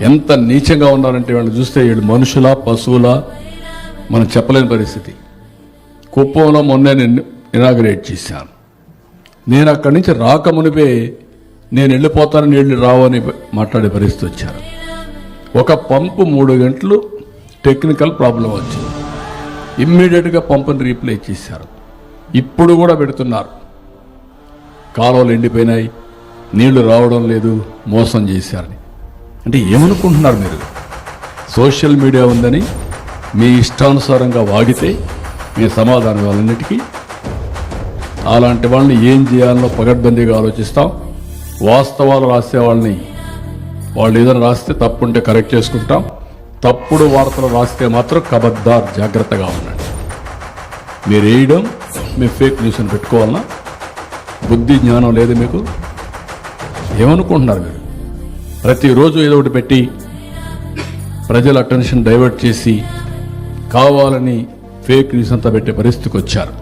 ఎంత నీచంగా ఉన్నారంటే వాళ్ళు చూస్తే వీళ్ళు మనుషుల పశువుల మనం చెప్పలేని పరిస్థితి. కుప్పంలో మొన్నే నేను ఇనాగ్రేట్ చేశాను. నేను అక్కడి నుంచి రాకమునిపే నేను వెళ్ళిపోతాను నీళ్ళు రావని మాట్లాడే పరిస్థితి వచ్చారు. ఒక పంపు మూడు గంటలు టెక్నికల్ ప్రాబ్లం వచ్చింది. ఇమ్మీడియట్గా పంపుని రీప్లేస్ చేశారు. ఇప్పుడు కూడా పెడుతున్నారు. కాలువలు ఎండిపోయినాయి నీళ్ళు రావడం లేదు మోసం చేశారని. అంటే ఏమనుకుంటున్నారు మీరు? సోషల్ మీడియా ఉందని మీ ఇష్టానుసారంగా వాగితే మీ సమాధానం వాళ్ళన్నిటికీ అలాంటి వాళ్ళని ఏం చేయాలనో పగడ్బందీగా ఆలోచిస్తాం. వాస్తవాలు రాసే వాళ్ళని వాళ్ళు ఏదైనా రాస్తే తప్పుంటే కరెక్ట్ చేసుకుంటాం. తప్పుడు వార్తలు రాస్తే మాత్రం కబద్దార్ జాగ్రత్తగా ఉండండి. మీరు వేయడం మీ ఫేక్ న్యూస్ని పెట్టుకోవాలన్నా బుద్ధి జ్ఞానం లేదు మీకు. ఏమనుకుంటున్నారు మీరు? ప్రతిరోజు ఏదో ఒకటి పెట్టి ప్రజల అటెన్షన్ డైవర్ట్ చేసి కావాలని ఫేక్ న్యూస్ అంతా పెట్టే పరిస్థితికి వచ్చారు.